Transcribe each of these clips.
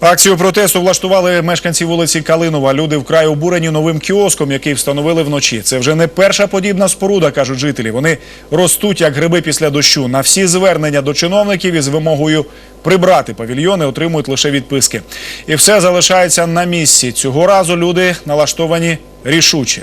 Акцію протесту влаштували мешканці вулиці Калинова. Люди вкрай обурені новим кіоском, який встановили вночі. Це вже не перша подібна споруда, кажуть жителі. Вони ростуть як гриби після дощу. На всі звернення до чиновників із вимогою прибрати павільйони отримують лише відписки. І все залишається на місці. Цього разу люди налаштовані рішуче.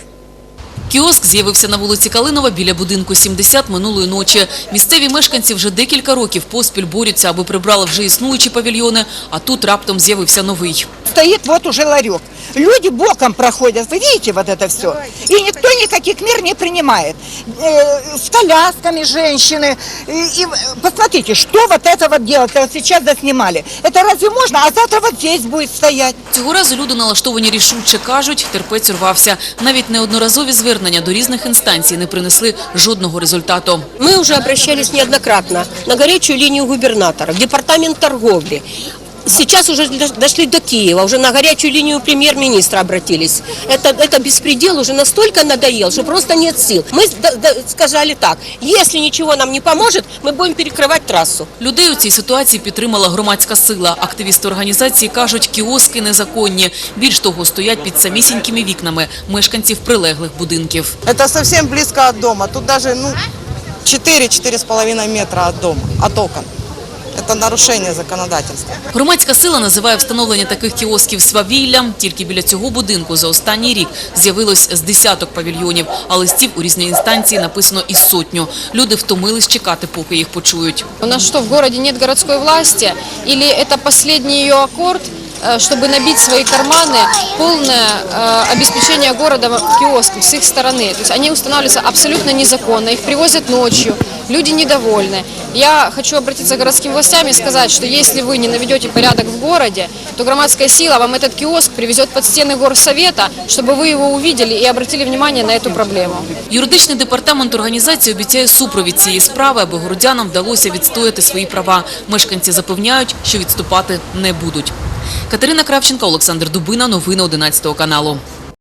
Кіоск з'явився на вулиці Калинова біля будинку 70 минулої ночі. Місцеві мешканці вже декілька років поспіль борються, аби прибрали вже існуючі павільйони, а тут раптом з'явився новий. Стоїть вот уже ларек Люди боком проходят. Вы видите вот это все? И никто никаких мер не принимает. Э, с колясками женщины. И, и посмотрите, что вот это вот делать. Вот сейчас заснимали. Это разве можно? А завтра вот здесь будет стоять. Цього разу люди налаштовані рішуче, кажуть, терпець урвався. Навіть неодноразові звернення до різних інстанцій не принесли жодного результату. Мы уже обращались неоднократно на горячую линию губернатора, в департамент торговли. Сейчас уже дош- дошли до Киева, уже на горячую линию премьер-министра обратились. Это, это беспредел уже настолько надоел, что просто нет сил. Мы д- д- сказали так, если ничего нам не поможет, мы будем перекрывать трассу. Людей у цій ситуації підтримала громадська сила. Активісти організації кажуть, кіоски незаконні. Більш того, стоять під самісінькими вікнами мешканців прилеглих будинків. Это совсем близко от дома. Тут даже ну, 4-4,5 метра от дома, от окон. Это нарушение законодательства. Громадська сила називає встановлення таких кіосків свавіллям. Тільки біля цього будинку за останній рік з'явилось з десяток павільйонів, а листів у різні інстанції написано із сотню. Люди втомились чекати, поки їх почують. У нас что, в городе нет городской власти? Или это последний ее аккорд, э, чтобы набить свои карманы, полное э, обеспечение города киоском с их стороны? То есть они устанавливаются абсолютно незаконно, их привозят ночью, люди недовольны. Я хочу обратиться к городским властям и сказать, что если вы не наведете порядок в городе, то громадская сила вам этот киоск привезет под стены горсовета, чтобы вы его увидели и обратили внимание на эту проблему. Юридичний департамент організації обіцяє супровід цієї справи, аби городянам вдалося відстояти свої права. Мешканці запевняють, що відступати не будуть. Катерина Кравченко, Олександр Дубина. Новини 11 каналу.